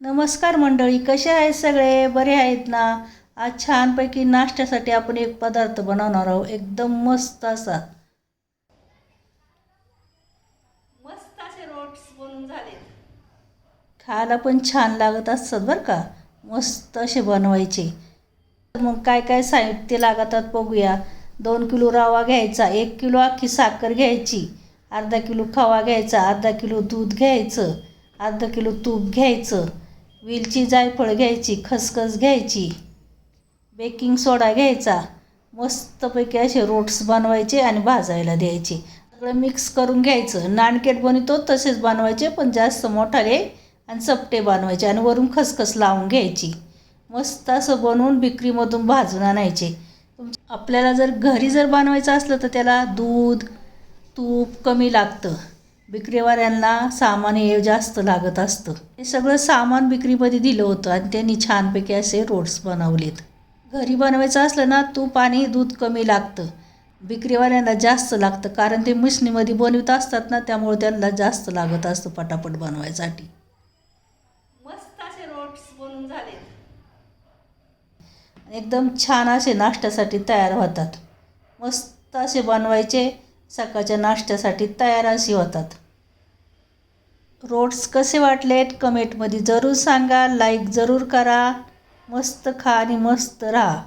नमस्कार मंडळी कसे आहेत सगळे? बरे आहेत ना? आज छानपैकी नाश्त्यासाठी आपण एक पदार्थ बनवणार आहोत. एकदम मस्त असा. मस्त असे रोट्स बनून झाले. खायला पण छान लागत असतात बरं का? मस्त असे बनवायचे. मग काय काय साहित्य लागतात बघूया. दोन किलो रवा घ्यायचा एक किलो अख्खी साखर घ्यायची अर्धा किलो खवा घ्यायचा अर्धा किलो दूध घ्यायचं अर्धा किलो तूप घ्यायचं. वेलची जायफळ घ्यायची खसखस घ्यायची बेकिंग सोडा घ्यायचा मस्तपैकी असे रोट्स बनवायचे आणि भाजायला द्यायचे. सगळं मिक्स करून घ्यायचं. नानकेट बनवतो तसेच बनवायचे पण जास्त मोठाले आणि चपटे बनवायचे आणि वरून खसखस लावून घ्यायची. मस्त असं बनवून विक्रीमधून भाजून आणायचे. आपल्याला जर घरी जर बनवायचं असलं तर त्याला दूध तूप कमी लागतं. विक्रीवाल्यांना सामान हे जास्त लागत असतं. हे सगळं सामान विक्रीमध्ये दिलं होतं आणि त्यांनी छानपैकी असे रोड्स बनवलेत. घरी बनवायचं असलं ना तूप आणि दूध कमी लागतं. विक्रीवाल्यांना जास्त लागतं कारण ते मिशनीमध्ये बनवत असतात ना त्यामुळे त्यांना जास्त लागत असतं पटापट बनवायसाठी. मस्त असे रोट्स बनून झाले एकदम छान असे नाश्त्यासाठी तयार होतात. मस्त असे बनवायचे सकाळच्या नाश्त्यासाठी तयार असे होतात. रोट्स कसे वाटलेत कमेंटमध्ये जरूर सांगा लाईक जरूर करा मस्त खा आणि मस्त राहा.